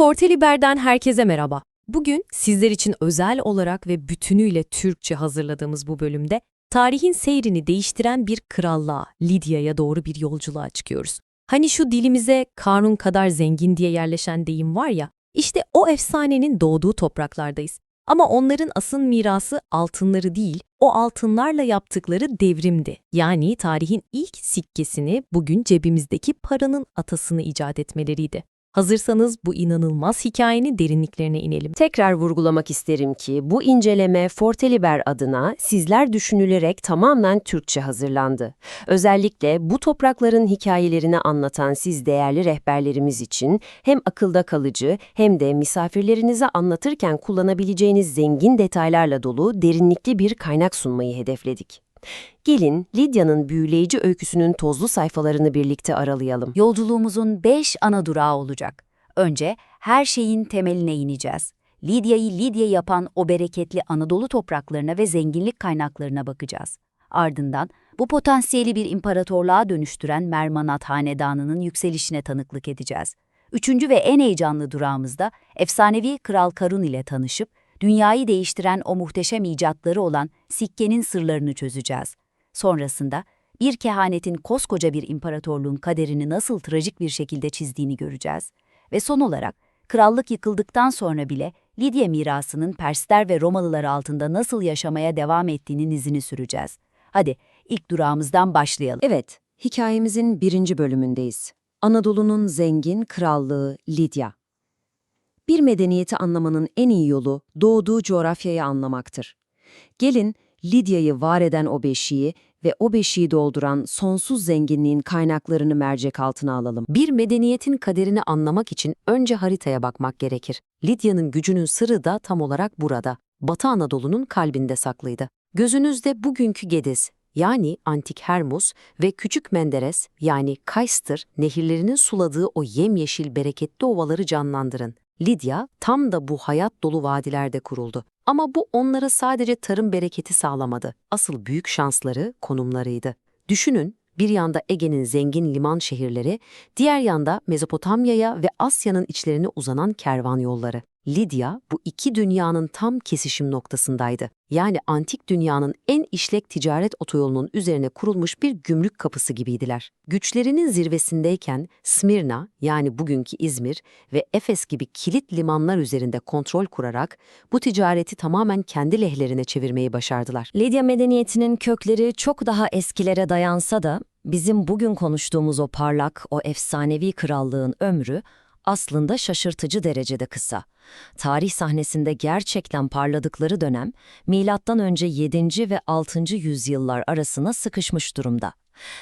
Forteliber'den herkese merhaba. Bugün sizler için özel olarak ve bütünüyle Türkçe hazırladığımız bu bölümde tarihin seyrini değiştiren bir krallığa, Lidya'ya doğru bir yolculuğa çıkıyoruz. Hani şu dilimize Karun kadar zengin diye yerleşen deyim var ya, işte o efsanenin doğduğu topraklardayız. Ama onların asıl mirası altınları değil, o altınlarla yaptıkları devrimdi. Yani tarihin ilk sikkesini bugün cebimizdeki paranın atasını icat etmeleriydi. Hazırsanız bu inanılmaz hikayenin derinliklerine inelim. Tekrar vurgulamak isterim ki bu inceleme Forteliber adına sizler düşünülerek tamamen Türkçe hazırlandı. Özellikle bu toprakların hikayelerini anlatan siz değerli rehberlerimiz için hem akılda kalıcı hem de misafirlerinize anlatırken kullanabileceğiniz zengin detaylarla dolu derinlikli bir kaynak sunmayı hedefledik. Gelin Lidya'nın büyüleyici öyküsünün tozlu sayfalarını birlikte aralayalım. Yolculuğumuzun 5 ana durağı olacak. Önce her şeyin temeline ineceğiz. Lidya'yı Lidya yapan o bereketli Anadolu topraklarına ve zenginlik kaynaklarına bakacağız. Ardından bu potansiyeli bir imparatorluğa dönüştüren Mermanat Hanedanı'nın yükselişine tanıklık edeceğiz. Üçüncü ve en heyecanlı durağımızda efsanevi Kral Karun ile tanışıp dünyayı değiştiren o muhteşem icatları olan sikkenin sırlarını çözeceğiz. Sonrasında bir kehanetin koskoca bir imparatorluğun kaderini nasıl trajik bir şekilde çizdiğini göreceğiz. Ve son olarak krallık yıkıldıktan sonra bile Lidya mirasının Persler ve Romalılar altında nasıl yaşamaya devam ettiğinin izini süreceğiz. Hadi ilk durağımızdan başlayalım. Evet, hikayemizin birinci bölümündeyiz. Anadolu'nun zengin krallığı Lidya. Bir medeniyeti anlamanın en iyi yolu doğduğu coğrafyayı anlamaktır. Gelin Lidya'yı var eden o beşiği ve o beşiği dolduran sonsuz zenginliğin kaynaklarını mercek altına alalım. Bir medeniyetin kaderini anlamak için önce haritaya bakmak gerekir. Lidya'nın gücünün sırrı da tam olarak burada. Batı Anadolu'nun kalbinde saklıydı. Gözünüzde bugünkü Gediz, yani Antik Hermus ve Küçük Menderes yani Kaystır nehirlerinin suladığı o yemyeşil bereketli ovaları canlandırın. Lidya tam da bu hayat dolu vadilerde kuruldu. Ama bu onlara sadece tarım bereketi sağlamadı. Asıl büyük şansları konumlarıydı. Düşünün, bir yanda Ege'nin zengin liman şehirleri, diğer yanda Mezopotamya'ya ve Asya'nın içlerine uzanan kervan yolları. Lidya bu iki dünyanın tam kesişim noktasındaydı. Yani antik dünyanın en işlek ticaret otoyolunun üzerine kurulmuş bir gümrük kapısı gibiydiler. Güçlerinin zirvesindeyken Smirna yani bugünkü İzmir ve Efes gibi kilit limanlar üzerinde kontrol kurarak bu ticareti tamamen kendi lehlerine çevirmeyi başardılar. Lidya medeniyetinin kökleri çok daha eskilere dayansa da bizim bugün konuştuğumuz o parlak, o efsanevi krallığın ömrü aslında şaşırtıcı derecede kısa. Tarih sahnesinde gerçekten parladıkları dönem, milattan önce 7. ve 6. yüzyıllar arasına sıkışmış durumda.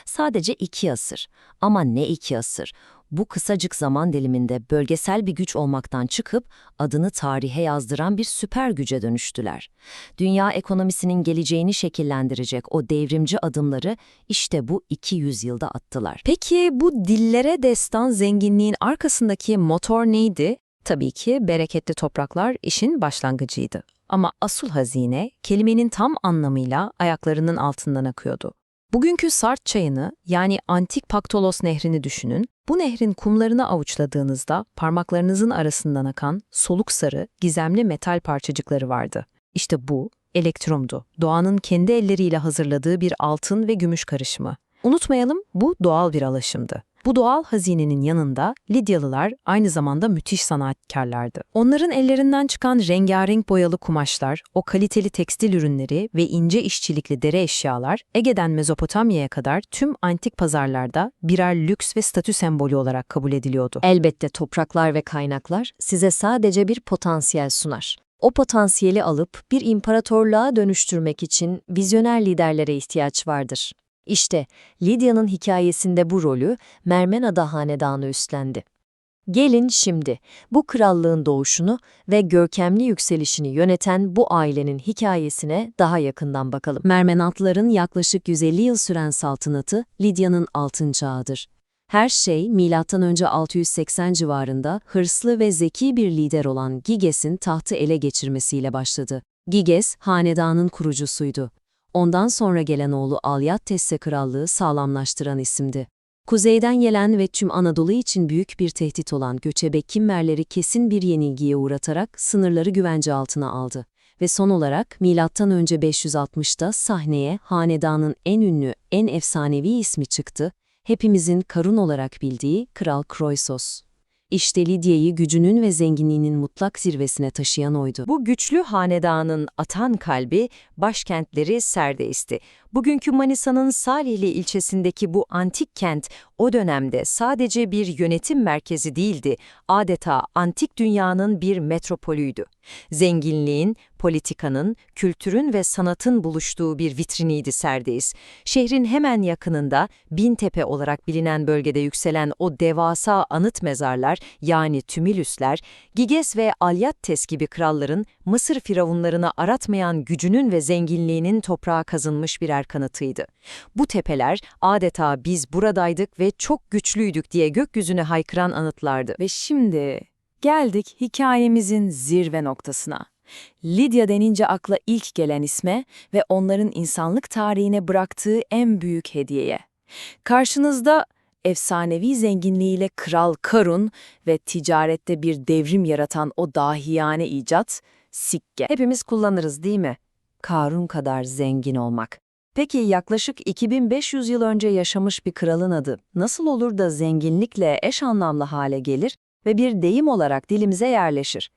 Sadece iki asır ama ne iki asır. Bu kısacık zaman diliminde bölgesel bir güç olmaktan çıkıp adını tarihe yazdıran bir süper güce dönüştüler. Dünya ekonomisinin geleceğini şekillendirecek o devrimci adımları işte bu iki yüzyılda attılar. Peki bu dillere destan zenginliğin arkasındaki motor neydi? Tabii ki bereketli topraklar işin başlangıcıydı. Ama asıl hazine kelimenin tam anlamıyla ayaklarının altından akıyordu. Bugünkü Sart çayını yani antik Paktolos nehrini düşünün. Bu nehrin kumlarını avuçladığınızda parmaklarınızın arasından akan soluk sarı, gizemli metal parçacıkları vardı. İşte bu elektrumdu. Doğanın kendi elleriyle hazırladığı bir altın ve gümüş karışımı. Unutmayalım bu doğal bir alaşımdı. Bu doğal hazinenin yanında Lidyalılar aynı zamanda müthiş sanatkarlardı. Onların ellerinden çıkan rengarenk boyalı kumaşlar, o kaliteli tekstil ürünleri ve ince işçilikli dere eşyalar Ege'den Mezopotamya'ya kadar tüm antik pazarlarda birer lüks ve statü sembolü olarak kabul ediliyordu. Elbette topraklar ve kaynaklar size sadece bir potansiyel sunar. O potansiyeli alıp bir imparatorluğa dönüştürmek için vizyoner liderlere ihtiyaç vardır. İşte Lidya'nın hikayesinde bu rolü Mermenada Hanedanı üstlendi. Gelin şimdi bu krallığın doğuşunu ve görkemli yükselişini yöneten bu ailenin hikayesine daha yakından bakalım. Mermenatların yaklaşık 150 yıl süren saltanatı Lidya'nın altın çağıdır. Her şey M.Ö. 680 civarında hırslı ve zeki bir lider olan Giges'in tahtı ele geçirmesiyle başladı. Giges, hanedanın kurucusuydu. Ondan sonra gelen oğlu Alyat Tesse Krallığı sağlamlaştıran isimdi. Kuzeyden gelen ve tüm Anadolu için büyük bir tehdit olan göçebe Kimmerleri kesin bir yenilgiye uğratarak sınırları güvence altına aldı. Ve son olarak M.Ö. 560'da sahneye hanedanın en ünlü, en efsanevi ismi çıktı, hepimizin Karun olarak bildiği Kral Kroisos. İşte Lidya'yı gücünün ve zenginliğinin mutlak zirvesine taşıyan oydu. Bu güçlü hanedanın atan kalbi başkentleri Serdeis'ti. Bugünkü Manisa'nın Salihli ilçesindeki bu antik kent o dönemde sadece bir yönetim merkezi değildi, adeta antik dünyanın bir metropolüydü. Zenginliğin, politikanın, kültürün ve sanatın buluştuğu bir vitriniydi Serdeis. Şehrin hemen yakınında Bintepe olarak bilinen bölgede yükselen o devasa anıt mezarlar yani tümülüsler, Giges ve Alyattes gibi kralların Mısır firavunlarını aratmayan gücünün ve zenginliğinin toprağa kazınmış birer kanıtıydı. Bu tepeler adeta biz buradaydık ve çok güçlüydük diye gökyüzüne haykıran anıtlardı. Ve şimdi geldik hikayemizin zirve noktasına. Lidya denince akla ilk gelen isme ve onların insanlık tarihine bıraktığı en büyük hediyeye. Karşınızda efsanevi zenginliğiyle Kral Karun ve ticarette bir devrim yaratan o dahiyane icat, sikke. Hepimiz kullanırız değil mi? Karun kadar zengin olmak. Peki yaklaşık 2500 yıl önce yaşamış bir kralın adı nasıl olur da zenginlikle eş anlamlı hale gelir ve bir deyim olarak dilimize yerleşir?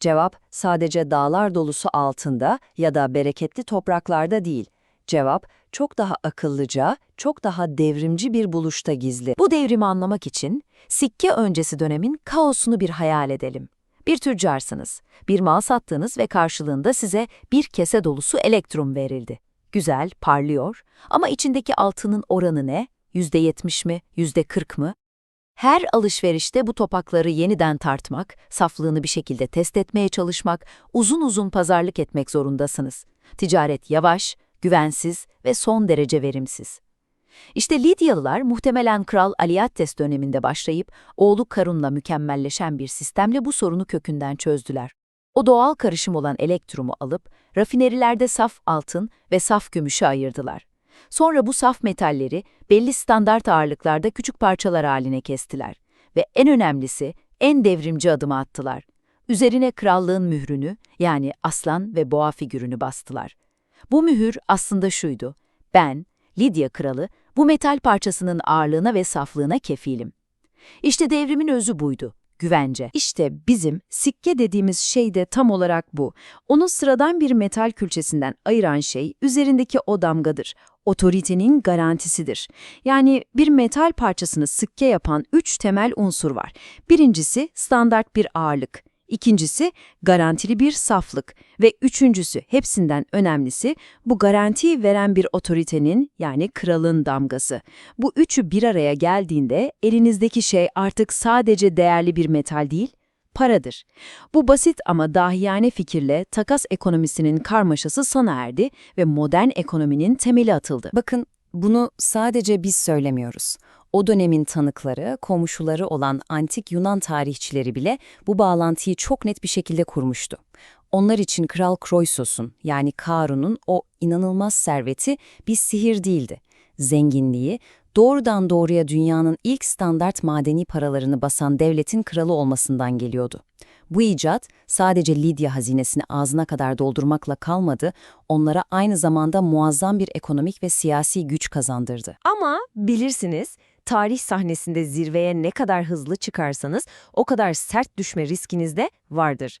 Cevap sadece dağlar dolusu altında ya da bereketli topraklarda değil. Cevap çok daha akıllıca, çok daha devrimci bir buluşta gizli. Bu devrimi anlamak için sikke öncesi dönemin kaosunu bir hayal edelim. Bir tüccarsınız. Bir mal sattınız ve karşılığında size bir kese dolusu elektrum verildi. Güzel, parlıyor ama içindeki altının oranı ne? %70 mi, %40 mı? Her alışverişte bu topakları yeniden tartmak, saflığını bir şekilde test etmeye çalışmak, uzun uzun pazarlık etmek zorundasınız. Ticaret yavaş, güvensiz ve son derece verimsiz. İşte Lidyalılar muhtemelen Kral Aliattes döneminde başlayıp oğlu Karun'la mükemmelleşen bir sistemle bu sorunu kökünden çözdüler. O doğal karışım olan elektrumu alıp rafinerilerde saf altın ve saf gümüşü ayırdılar. Sonra bu saf metalleri belli standart ağırlıklarda küçük parçalar haline kestiler ve en önemlisi en devrimci adımı attılar. Üzerine krallığın mührünü yani aslan ve boğa figürünü bastılar. Bu mühür aslında şuydu. Ben, Lidya kralı, bu metal parçasının ağırlığına ve saflığına kefilim. İşte devrimin özü buydu. Güvence. İşte bizim sikke dediğimiz şey de tam olarak bu. Onu sıradan bir metal külçesinden ayıran şey üzerindeki o damgadır. Otoritenin garantisidir. Yani bir metal parçasını sikke yapan üç temel unsur var. Birincisi standart bir ağırlık. İkincisi garantili bir saflık ve üçüncüsü hepsinden önemlisi bu garantiyi veren bir otoritenin yani kralın damgası. Bu üçü bir araya geldiğinde elinizdeki şey artık sadece değerli bir metal değil, paradır. Bu basit ama dahiyane fikirle takas ekonomisinin karmaşası sona erdi ve modern ekonominin temeli atıldı. Bakın bunu sadece biz söylemiyoruz. O dönemin tanıkları, komşuları olan antik Yunan tarihçileri bile bu bağlantıyı çok net bir şekilde kurmuştu. Onlar için Kral Kroisos'un yani Karun'un o inanılmaz serveti bir sihir değildi. Zenginliği doğrudan doğruya dünyanın ilk standart madeni paralarını basan devletin kralı olmasından geliyordu. Bu icat sadece Lidya hazinesini ağzına kadar doldurmakla kalmadı, onlara aynı zamanda muazzam bir ekonomik ve siyasi güç kazandırdı. Ama bilirsiniz, tarih sahnesinde zirveye ne kadar hızlı çıkarsanız o kadar sert düşme riskiniz de vardır.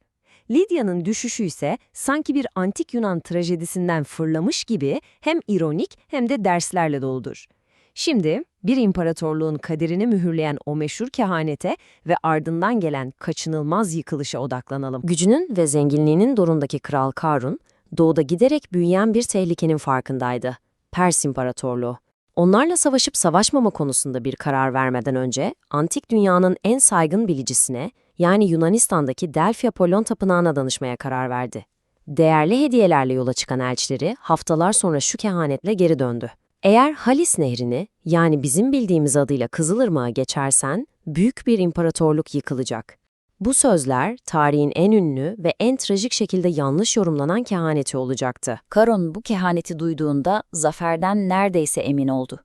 Lidya'nın düşüşü ise sanki bir antik Yunan trajedisinden fırlamış gibi hem ironik hem de derslerle doludur. Şimdi bir imparatorluğun kaderini mühürleyen o meşhur kehanete ve ardından gelen kaçınılmaz yıkılışa odaklanalım. Gücünün ve zenginliğinin dorundaki Kral Karun, doğuda giderek büyüyen bir tehlikenin farkındaydı. Pers İmparatorluğu. Onlarla savaşıp savaşmama konusunda bir karar vermeden önce, antik dünyanın en saygın bilicisine, yani Yunanistan'daki Delphi Apollon Tapınağı'na danışmaya karar verdi. Değerli hediyelerle yola çıkan elçileri haftalar sonra şu kehanetle geri döndü. Eğer Halis Nehri'ni, yani bizim bildiğimiz adıyla Kızılırmak'a geçersen, büyük bir imparatorluk yıkılacak. Bu sözler, tarihin en ünlü ve en trajik şekilde yanlış yorumlanan kehaneti olacaktı. Karon bu kehaneti duyduğunda zaferden neredeyse emin oldu.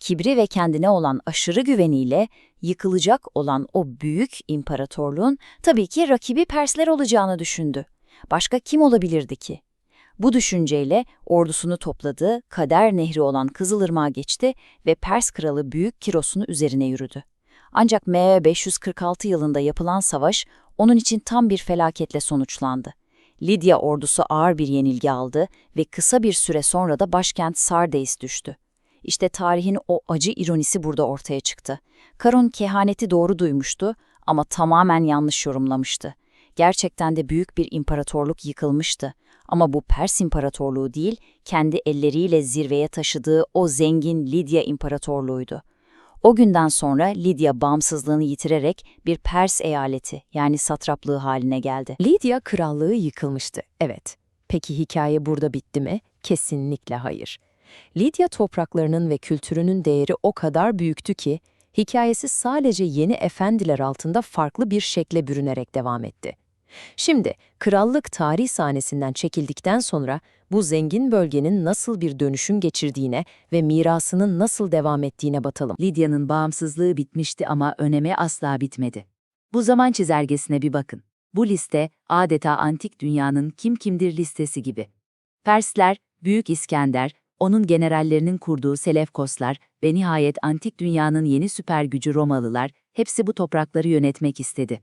Kibri ve kendine olan aşırı güveniyle yıkılacak olan o büyük imparatorluğun tabii ki rakibi Persler olacağını düşündü. Başka kim olabilirdi ki? Bu düşünceyle ordusunu topladı, Kader Nehri olan Kızılırmak'a geçti ve Pers kralı Büyük Kiros'un üzerine yürüdü. Ancak ME 546 yılında yapılan savaş onun için tam bir felaketle sonuçlandı. Lidya ordusu ağır bir yenilgi aldı ve kısa bir süre sonra da başkent Sardeis düştü. İşte tarihin o acı ironisi burada ortaya çıktı. Karun kehaneti doğru duymuştu ama tamamen yanlış yorumlamıştı. Gerçekten de büyük bir imparatorluk yıkılmıştı. Ama bu Pers İmparatorluğu değil, kendi elleriyle zirveye taşıdığı o zengin Lidya İmparatorluğuydu. O günden sonra Lidya bağımsızlığını yitirerek bir Pers eyaleti yani satraplığı haline geldi. Lidya krallığı yıkılmıştı, evet. Peki hikaye burada bitti mi? Kesinlikle hayır. Lidya topraklarının ve kültürünün değeri o kadar büyüktü ki, hikayesi sadece yeni efendiler altında farklı bir şekle bürünerek devam etti. Şimdi, krallık tarih sahnesinden çekildikten sonra bu zengin bölgenin nasıl bir dönüşüm geçirdiğine ve mirasının nasıl devam ettiğine batalım. Lidya'nın bağımsızlığı bitmişti ama önemi asla bitmedi. Bu zaman çizelgesine bir bakın. Bu liste adeta antik dünyanın kim kimdir listesi gibi. Persler, Büyük İskender, onun generallerinin kurduğu Selefkoslar ve nihayet antik dünyanın yeni süper gücü Romalılar hepsi bu toprakları yönetmek istedi.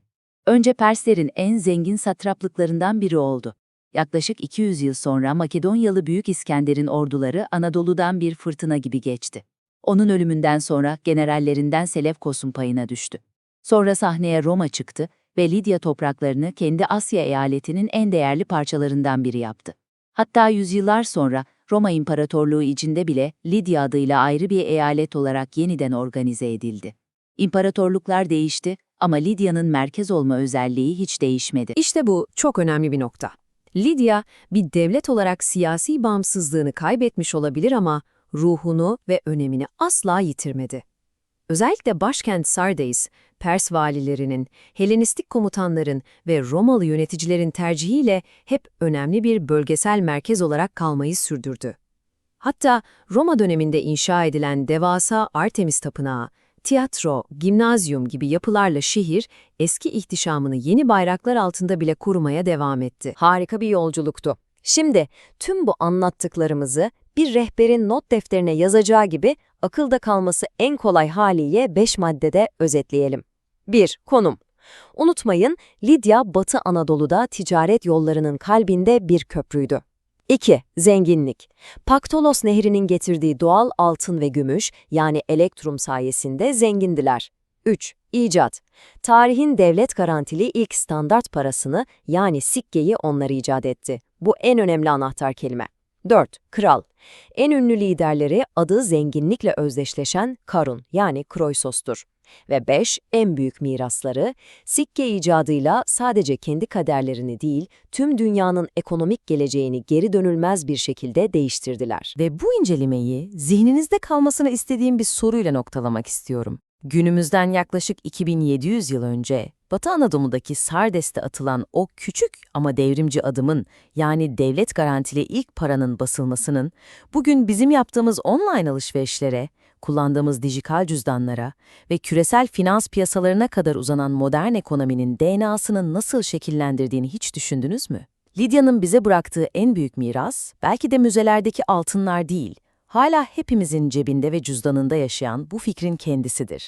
Önce Perslerin en zengin satraplıklarından biri oldu. Yaklaşık 200 yıl sonra Makedonyalı Büyük İskender'in orduları Anadolu'dan bir fırtına gibi geçti. Onun ölümünden sonra generallerinden Selevkos'un payına düştü. Sonra sahneye Roma çıktı ve Lidya topraklarını kendi Asya eyaletinin en değerli parçalarından biri yaptı. Hatta yüzyıllar sonra Roma İmparatorluğu içinde bile Lidya adıyla ayrı bir eyalet olarak yeniden organize edildi. İmparatorluklar değişti ama Lidya'nın merkez olma özelliği hiç değişmedi. İşte bu çok önemli bir nokta. Lidya bir devlet olarak siyasi bağımsızlığını kaybetmiş olabilir ama ruhunu ve önemini asla yitirmedi. Özellikle başkent Sardes, Pers valilerinin, Helenistik komutanların ve Romalı yöneticilerin tercihiyle hep önemli bir bölgesel merkez olarak kalmayı sürdürdü. Hatta Roma döneminde inşa edilen devasa Artemis Tapınağı, tiyatro, gimnazyum gibi yapılarla şehir eski ihtişamını yeni bayraklar altında bile korumaya devam etti. Harika bir yolculuktu. Şimdi tüm bu anlattıklarımızı bir rehberin not defterine yazacağı gibi akılda kalması en kolay haliyle 5 maddede özetleyelim. 1. Konum. Unutmayın, Lidya Batı Anadolu'da ticaret yollarının kalbinde bir köprüydü. 2. Zenginlik. Paktolos Nehri'nin getirdiği doğal altın ve gümüş yani elektrum sayesinde zengindiler. 3. İcat. Tarihin devlet garantili ilk standart parasını yani sikkeyi onlar icat etti. Bu en önemli anahtar kelime. 4. Kral. En ünlü liderleri adı zenginlikle özdeşleşen Karun yani Kroisos'tur. Ve 5. En büyük mirasları, sikke icadıyla sadece kendi kaderlerini değil, tüm dünyanın ekonomik geleceğini geri dönülmez bir şekilde değiştirdiler. Ve bu incelemeyi zihninizde kalmasını istediğim bir soruyla noktalamak istiyorum. Günümüzden yaklaşık 2700 yıl önce Batı Anadolu'daki Sardes'te atılan o küçük ama devrimci adımın yani devlet garantili ilk paranın basılmasının bugün bizim yaptığımız online alışverişlere, kullandığımız dijital cüzdanlara ve küresel finans piyasalarına kadar uzanan modern ekonominin DNA'sını nasıl şekillendirdiğini hiç düşündünüz mü? Lidya'nın bize bıraktığı en büyük miras belki de müzelerdeki altınlar değil, hala hepimizin cebinde ve cüzdanında yaşayan bu fikrin kendisidir.